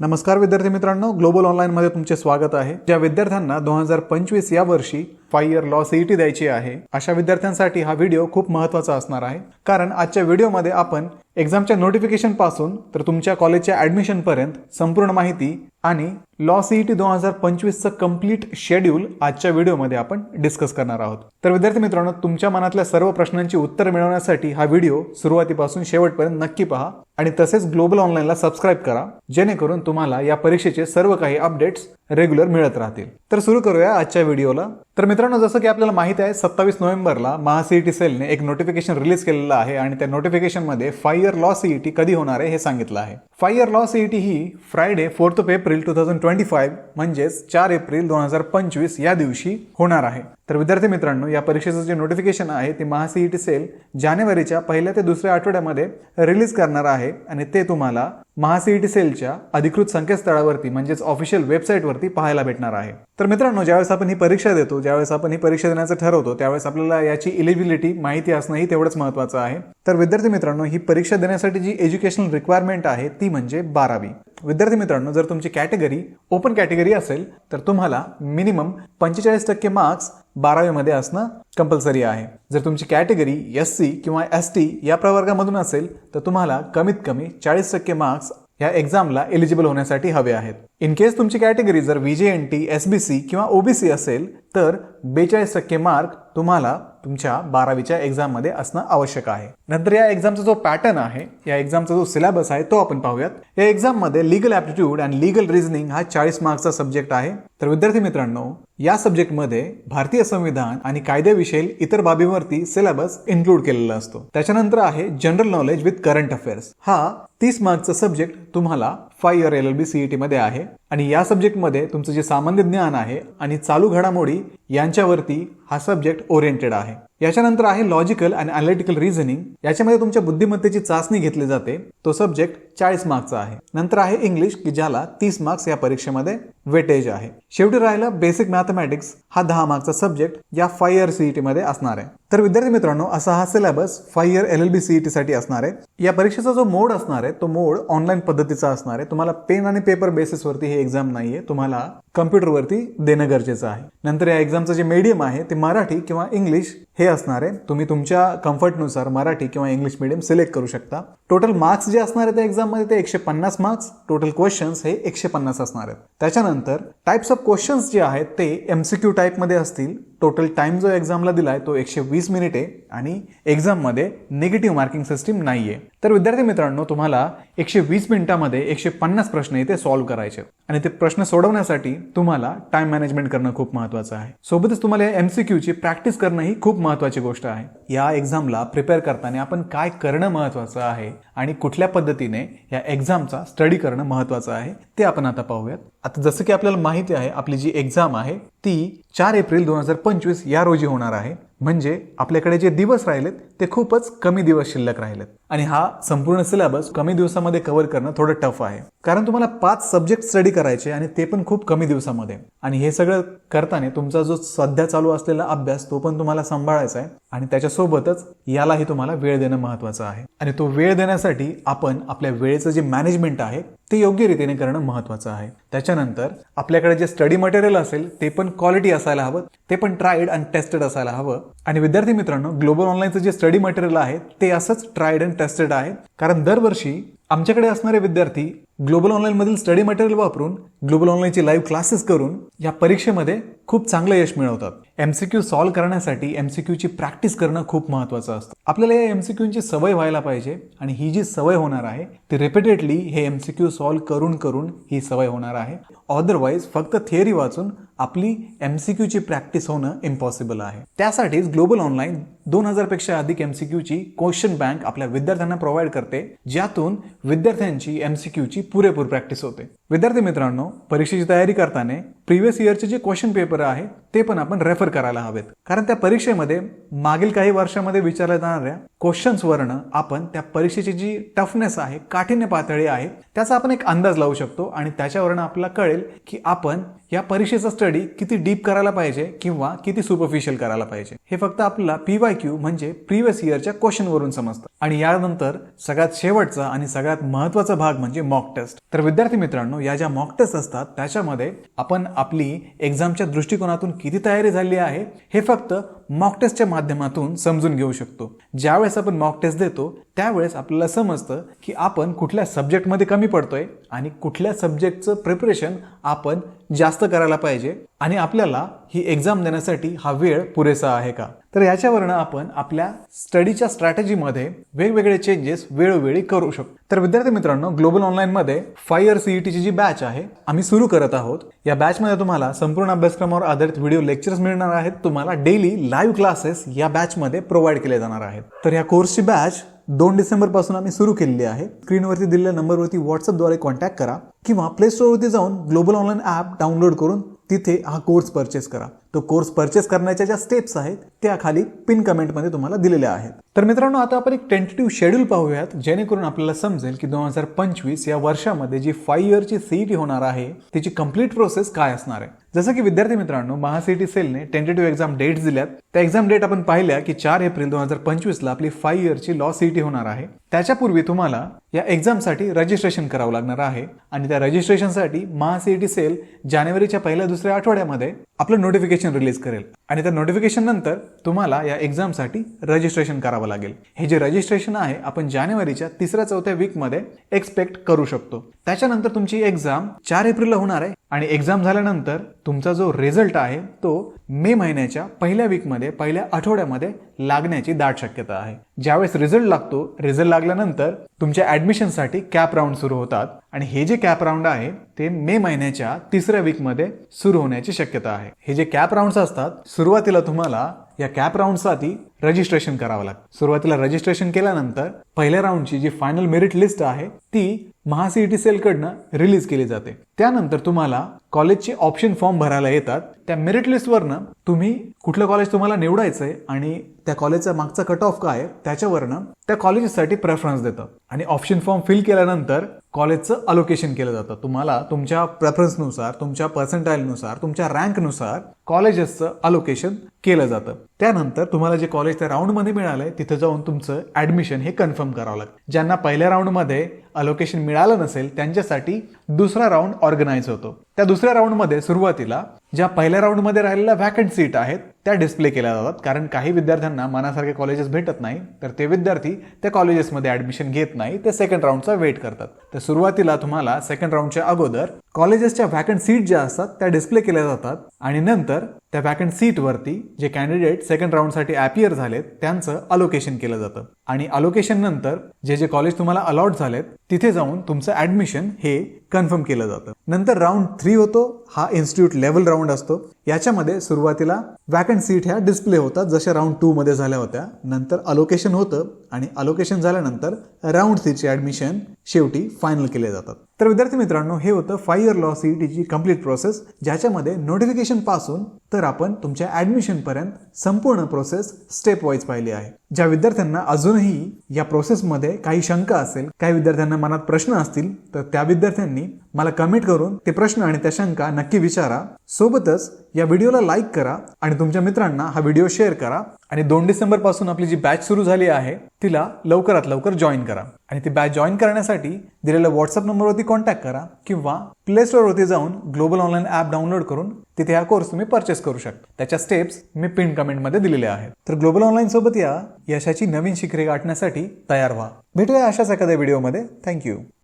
नमस्कार विद्यार्थी मित्रांनो ग्लोबल ऑनलाईनमध्ये तुमचे स्वागत आहे. ज्या विद्यार्थ्यांना दोन हजार पंचवीस या वर्षी फाय इयर लॉ सीईटी द्यायची आहे अशा विद्यार्थ्यांसाठी हा व्हिडिओ खूप महत्त्वाचा असणार आहे. कारण आजच्या व्हिडिओमध्ये आपण एक्झामच्या नोटिफिकेशनपासून तर तुमच्या कॉलेजच्या ऍडमिशनपर्यंत संपूर्ण माहिती आणि लॉ सीईटी दोन हजार पंचवीसचं कंप्लीट शेड्यूल आजच्या व्हिडिओमध्ये आपण डिस्कस करणार आहोत. तर विद्यार्थी मित्रांनो तुमच्या मनातल्या सर्व प्रश्नांची उत्तर मिळवण्यासाठी हा व्हिडिओ सुरुवातीपासून शेवटपर्यंत नक्की पहा आणि तसेच ग्लोबल ऑनलाईनला सबस्क्राईब करा जेणेकरून तुम्हाला या परीक्षेचे सर्व काही अपडेट्स रेग्युलर मिळत राहतील. तर सुरू करूया आजच्या व्हिडिओला तर मित्रांनो जसं की आपल्याला माहिती आहे सत्तावीस नोव्हेंबरला महासीईटी सेलने एक नोटिफिकेशन रिलीज केलेलं आहे आणि त्या नोटिफिकेशनमध्ये फाय इयर लॉ सीईटी कधी होणार आहे हे सांगितलं आहे. फाय इयर लॉ सीईटी ही Friday fourth April two thousand twenty five म्हणजेच चार एप्रिल दोन हजार पंचवीस या दिवशी होणार आहे. तर विद्यार्थी मित्रांनो या परीक्षेचं जे नोटिफिकेशन आहे ते महासीईटी सेल जानेवारीच्या पहिल्या ते दुसऱ्या आठवड्यामध्ये रिलीज करणार आहे आणि ते तुम्हाला महासीईटी सेलच्या अधिकृत संकेतस्थळावरती म्हणजेच ऑफिशियल वेबसाईटवरती पाहायला भेटणार आहे. तर मित्रांनो ज्यावेळेस आपण ही परीक्षा देतो ज्यावेळेस आपण ही परीक्षा देण्याचं ठरवतो त्यावेळेस आपल्याला याची इलिजिबिलिटी माहिती असणंही तेवढंच महत्त्वाचं आहे. तर विद्यार्थी मित्रांनो ही परीक्षा देण्यासाठी जी एज्युकेशनल रिक्वायरमेंट आहे ती म्हणजे बारावी. विद्यार्थी मित्रांनो जर तुमची कॅटेगरी ओपन कॅटेगरी असेल तर तुम्हाला मिनिमम पंचेचाळीस टक्के मार्क्स बारावीमध्ये असणं कंपल्सरी आहे. जर तुमची कॅटेगरी एस सी किंवा एस टी या प्रवर्गामधून असेल तर तुम्हाला कमीत कमी चाळीस टक्के मार्क्स या एक्झामला एलिजिबल होण्यासाठी हवे आहेत. इन केस तुमची कॅटेगरी जर V J N T S B C किंवा ओबीसी असेल तर बेचाळीस टक्के मार्क तुम्हाला तुमच्या बारावीच्या एक्झाममध्ये असणं आवश्यक आहे. नंतर या एक्झामचा जो पॅटर्न आहे या एक्झामचा जो सिलेबस आहे तो आपण पाहूयात. या एक्झाममध्ये legal aptitude and legal reasoning हा चाळीस मार्क्सचा सब्जेक्ट आहे. तर विद्यार्थी मित्रांनो या सब्जेक्टमध्ये भारतीय संविधान आणि कायद्याविषयी इतर बाबींवरती सिलेबस इन्क्लूड केलेला असतो. त्याच्यानंतर आहे general knowledge with current affairs हा तीस मार्क्सचा सब्जेक्ट तुम्हाला five year L L B CET मध्ये आहे. आणि या सब्जेक्टमध्ये तुमचं जे सामान्य ज्ञान आहे आणि चालू घडामोडी यांच्यावरती हा सब्जेक्ट ओरिएंटेड आहे. याच्यानंतर आहे लॉजिकल आणि अनालिटिकल रिझनिंग याच्यामध्ये तुमच्या बुद्धिमत्तेची चाचणी घेतली जाते. तो सब्जेक्ट चाळीस मार्क्सचा आहे. नंतर आहे इंग्लिश की ज्याला तीस मार्क्स या परीक्षेमध्ये वेटेज आहे. शेवटी राहिला बेसिक मॅथमॅटिक्स हा दहा मार्क्सचा सब्जेक्ट या फाय इयर सीईटी मध्ये असणार आहे. तर विद्यार्थी मित्रांनो असा हा syllabus five year L L B CET साठी असणार आहे. या परीक्षेचा जो मोड असणार आहे तो मोड ऑनलाईन पद्धतीचा असणार आहे. तुम्हाला पेन आणि पेपर बेसिसवरती हे एक्झाम नाहीये. तुम्हाला कम्प्युटरवरती देणं गरजेचं आहे. नंतर या एक्झामचं जे मीडियम आहे ते मराठी किंवा इंग्लिश हे असणार आहे. तुम्ही तुमच्या कम्फर्टनुसार मराठी किंवा इंग्लिश मिडियम सिलेक्ट करू शकता. टोटल मार्क्स जे असणार आहे त्या एक्झाममध्ये ते एकशे पन्नास मार्क्स टोटल क्वेश्चन्स हे एकशे पन्नास असणार आहेत. त्याच्यानंतर टाइप्स ऑफ क्वेश्चन्स जे आहेत ते एमसीक्यू टाईपमध्ये असतील. टोटल टाइम जो एक्झामला दिलाय तो एकशे वीस मिनिट आहे आणि एक्झाममध्ये निगेटिव्ह मार्किंग सिस्टीम नाही आहे तर विद्यार्थी मित्रांनो तुम्हाला एकशे वीस मिनिटामध्ये एकशे पन्नास प्रश्न इथे सॉल्व्ह करायचे आणि ते प्रश्न सोडवण्यासाठी तुम्हाला टाइम मॅनेजमेंट करणं खूप महत्वाचं आहे. सोबतच तुम्हाला एमसीक्यूची प्रॅक्टिस करणं ही खूप महत्वाची गोष्ट आहे. या एक्झामला प्रिपेअर करताना आपण काय करणं महत्वाचं आहे आणि कुठल्या पद्धतीने या एक्झामचा स्टडी करणं महत्त्वाचं आहे ते आपण आता पाहूयात. आता जसं की आपल्याला माहिती आहे आपली जी एक्झाम आहे ती चार एप्रिल दोन हजार पंचवीस या रोजी होणार आहे. म्हणजे आपल्याकडे जे दिवस राहिलेत ते खूपच कमी दिवस शिल्लक राहिलेत. आणि हा संपूर्ण सिलेबस कमी दिवसामध्ये कव्हर करणं थोडं टफ आहे. कारण तुम्हाला पाच सब्जेक्ट स्टडी करायचे आणि ते पण खूप कमी दिवसामध्ये. आणि हे सगळं करताना तुमचा जो सध्या चालू असलेला अभ्यास तो पण तुम्हाला सांभाळायचा आहे. आणि त्याच्यासोबतच यालाही तुम्हाला वेळ देणं महत्वाचं आहे. आणि तो वेळ देण्यासाठी आपण आपल्या वेळेचं जे मॅनेजमेंट आहे ते योग्य रीतीने करणं महत्वाचं आहे. त्याच्यानंतर आपल्याकडे जे स्टडी मटेरियल असेल ते पण क्वालिटी असायला हवं ते पण ट्राईड अँड टेस्टेड असायला हवं. आणि विद्यार्थी मित्रांनो ग्लोबल ऑनलाईनचं जे स्टडी मटेरियल आहे ते असंच ट्राईड अँड टेस्टेड आहे. कारण दरवर्षी आमच्याकडे असणारे विद्यार्थी ग्लोबल ऑनलाईनमधील स्टडी मटेरियल वापरून ग्लोबल ऑनलाईनचे लाईव्ह क्लासेस करून या परीक्षेमध्ये खूप चांगलं यश मिळवतात. एमसीक्यू सॉल्व्ह करण्यासाठी एमसीक्यूची प्रॅक्टिस करणं खूप महत्वाचं असतं. आपल्याला या एमसीक्यूची सवय व्हायला पाहिजे आणि ही जी सवय होणार आहे ती रिपीटेडली हे एमसीक्यू सॉल्व्ह करून करून ही सवय होणार आहे. अदरवाईज फक्त थिअरी वाचून आपली एमसीक्यूची प्रॅक्टिस होणं इम्पॉसिबल आहे. त्यासाठीच ग्लोबल ऑनलाईन दोन हजारपेक्षा अधिक एमसीक्यूची क्वेश्चन बँक आपल्या विद्यार्थ्यांना प्रोव्हाइड करते ज्यातून विद्यार्थ्यांची एमसीक्यूची पुरेपूर प्रॅक्टिस होते. विद्यार्थी मित्रांनो परीक्षेची तयारी करताना प्रिव्हियस इयरचे जे क्वेश्चन पेपर आहे ते पण आपण रेफर करायला हवेत. कारण त्या परीक्षेमध्ये मागील काही वर्षामध्ये विचारल्या जाणाऱ्या क्वेश्चन्सवरनं आपण त्या परीक्षेची जी टफनेस आहे काठिण्य पातळी आहे त्याचा आपण एक अंदाज लावू शकतो आणि त्याच्यावरनं आपल्याला कळेल की आपण या परीक्षेचा स्टडी किती डीप करायला पाहिजे किंवा किती सुपरफिशियल करायला पाहिजे. हे फक्त आपल्याला पी वाय क्यू म्हणजे प्रिव्हियस इयरच्या क्वेश्चनवरून समजतं. आणि यानंतर सगळ्यात शेवटचा आणि सगळ्यात महत्त्वाचा भाग म्हणजे मॉक टेस्ट तर विद्यार्थी मित्रांनो या ज्या मॉक टेस्ट असतात त्याच्यामध्ये आपण आपली एक्झामच्या दृष्टिकोनातून किती तयारी झाली आहे हे फक्त मॉक टेस्टच्या माध्यमातून समजून घेऊ शकतो. ज्यावेळेस आपण मॉक टेस्ट देतो त्यावेळेस आपल्याला समजतं की आपण कुठल्या सब्जेक्टमध्ये कमी पडतोय आणि कुठल्या सब्जेक्टचं प्रिपरेशन आपण जास्त करायला पाहिजे. आणि आपल्याला ही एक्झाम देण्यासाठी हा वेळ पुरेसा आहे का? तर याच्यावरनं आपण आपल्या स्टडीच्या स्ट्रॅटेजीमध्ये वेगवेगळे चेंजेस वेळोवेळी करू शकतो. तर विद्यार्थी मित्रांनो ग्लोबल ऑनलाईनमध्ये फाय इयर सीईटीची जी बॅच आहे आम्ही सुरू करत आहोत. या बॅचमध्ये तुम्हाला संपूर्ण अभ्यासक्रमावर आधारित व्हिडिओ लेक्चर्स मिळणार आहेत. तुम्हाला डेली लाईव्ह क्लासेस या बॅचमध्ये प्रोव्हाइड केले जाणार आहेत. तर या कोर्सची बॅच दोन डिसेंबरपासून आम्ही सुरू केलेली आहे. स्क्रीनवरती दिलेल्या नंबरवरती व्हॉट्सअपद्वारे कॉन्टॅक्ट करा किंवा प्ले स्टोअरवरती जाऊन ग्लोबल ऑनलाईन ॲप डाउनलोड करून तिथे हा कोर्स परचेस करा. तो कोर्स परचेस करण्याच्या ज्या स्टेप्स आहेत त्या खाली पिन कमेंटमध्ये तुम्हाला दिलेल्या आहेत. तर मित्रांनो आता आपण एक टेंटेटिव्ह शेड्यूल पाहूयात जेणेकरून आपल्याला समजेल की दोन हजार पंचवीस या वर्षामध्ये जी फाईव्ह इयरची सीईटी होणार आहे त्याची कंप्लीट प्रोसेस काय असणार आहे. जसं की विद्यार्थी मित्रांनो महासीईटी सेलने टेंटेटिव्ह एक्झाम डेट्स दिल्यात. त्या एक्झाम डेट आपण पाहिल्या की चार एप्रिल दोन हजार पंचवीसला आपली फाईव्ह इयरची लॉ सीईटी होणार आहे. त्याच्यापूर्वी तुम्हाला या एक्झामसाठी रजिस्ट्रेशन करावं लागणार आहे. आणि त्या रजिस्ट्रेशनसाठी महासीईटी सेल जानेवारीच्या पहिल्या दुसऱ्या आठवड्यामध्ये आपलं नोटिफिकेशन रिलीज करेल. आणि त्या नोटिफिकेशन नंतर तुम्हाला या एक्झामसाठी रजिस्ट्रेशन करावं लागेल. हे जे रजिस्ट्रेशन आहे आपण जानेवारीच्या तिसऱ्या चौथ्या वीकमध्ये एक्सपेक्ट करू शकतो. त्याच्यानंतर तुमची एक्झाम चार एप्रिलला होणार आहे. आणि एक्झाम झाल्यानंतर तुमचा जो रिझल्ट आहे तो मे महिन्याच्या पहिल्या वीकमध्ये पहिल्या आठवड्यामध्ये लागण्याची दाट शक्यता आहे. ज्यावेळेस रिझल्ट लागतो रिझल्ट लागल्यानंतर तुमच्या ऍडमिशनसाठी कॅप राऊंड सुरू होतात आणि हे जे कॅप राऊंड आहे ते मे महिन्याच्या तिसऱ्या वीकमध्ये सुरू होण्याची शक्यता आहे. हे जे कॅप राऊंड्स असतात सुरुवातीला तुम्हाला या कॅप राऊंडसाठी रजिस्ट्रेशन करावं लागतं. सुरुवातीला रजिस्ट्रेशन केल्यानंतर पहिल्या राऊंडची जी फायनल मेरिट लिस्ट आहे ती महासीईटी सेलकडनं रिलीज केली जाते. त्यानंतर तुम्हाला कॉलेजचे ऑप्शन फॉर्म भरायला येतात. त्या मेरिट लिस्टवरनं तुम्ही कुठलं कॉलेज तुम्हाला निवडायचंय आणि त्या कॉलेजचा मागचा कट ऑफ काय आहे त्याच्यावरनं त्या कॉलेजेससाठी प्रेफरन्स देतं. आणि ऑप्शन फॉर्म फिल केल्यानंतर कॉलेजचं अलोकेशन केलं जातं. तुम्हाला तुमच्या प्रेफरन्सनुसार तुमच्या पर्सेंटाईलनुसार तुमच्या रँकनुसार कॉलेजेसचं अलोकेशन केलं जातं. त्यानंतर तुम्हाला जे कॉलेज त्या राऊंडमध्ये मिळालंय तिथं जाऊन तुमचं ऍडमिशन हे कन्फर्म करावं लागतं. ज्यांना पहिल्या राऊंडमध्ये अलोकेशन मिळालं नसेल त्यांच्यासाठी दुसरा राऊंड ऑर्गनाईज होतो. त्या दुसऱ्या राऊंडमध्ये सुरुवातीला ज्या पहिल्या राऊंडमध्ये राहिलेल्या व्हॅकंट सीट आहेत त्या डिस्प्ले केल्या जातात. कारण काही विद्यार्थ्यांना मनासारखे कॉलेजेस भेटत नाही तर ते विद्यार्थी त्या कॉलेजेसमध्ये ऍडमिशन घेत नाही ते सेकंड राऊंडचा वेट करतात. तर सुरुवातीला तुम्हाला सेकंड राऊंडच्या अगोदर कॉलेजेसच्या व्हॅकंट सीट ज्या असतात त्या डिस्प्ले केल्या जातात. आणि नंतर त्या व्हॅकंट सीटवरती जे कॅन्डिडेट सेकंड राऊंडसाठी अपियर झालेत त्यांचं अलोकेशन केलं जातं. आणि अलोकेशन नंतर जे जे कॉलेज तुम्हाला अलॉट झालेत तिथे जाऊन तुमचं ऍडमिशन हे कन्फर्म केलं जातं. नंतर राऊंड थ्री होतो हा इन्स्टिट्यूट लेवल राऊंड असतो. याच्यामध्ये सुरुवातीला वॅकंट सीट ह्या डिस्प्ले होतात जशा राऊंड टू मध्ये झाल्या होत्या. नंतर अलोकेशन होतं आणि अलोकेशन झाल्यानंतर राऊंड थ्रीचे ऍडमिशन शेवटी फायनल केले जातात. तर विद्यार्थी मित्रांनो हे होतं फाय इयर लॉ सीईटीची कंप्लीट प्रोसेस ज्याच्यामध्ये नोटिफिकेशनपासून तर आपण तुमच्या ॲडमिशनपर्यंत संपूर्ण प्रोसेस स्टेप वाईज पाहिली आहे. ज्या विद्यार्थ्यांना अजूनही या प्रोसेसमध्ये काही शंका असेल काही विद्यार्थ्यांना मनात प्रश्न असतील तर त्या विद्यार्थ्यांनी मला कमेंट करून ते प्रश्न आणि त्या शंका नक्की विचारा. सोबतच या व्हिडिओला लाईक करा आणि तुमच्या मित्रांना हा व्हिडिओ शेअर करा. आणि दोन डिसेंबरपासून आपली जी बॅच सुरू झाली आहे तिला लवकरात लवकर जॉईन करा. आणि ती बॅच जॉईन करण्यासाठी दिलेल्या व्हॉट्सअप नंबरवरती कॉन्टॅक्ट करा किंवा प्ले स्टोअरवरती जाऊन ग्लोबल ऑनलाईन ॲप डाउनलोड करून तिथे हा कोर्स तुम्ही परचेस करू शकता. त्याच्या स्टेप्स मी पिन कमेंटमध्ये दिलेल्या आहेत. तर ग्लोबल ऑनलाईन सोबत या यशाची नवीन शिखरे गाठण्यासाठी तयार व्हा. भेटूया अशाच एखाद्या व्हिडिओमध्ये थँक्यू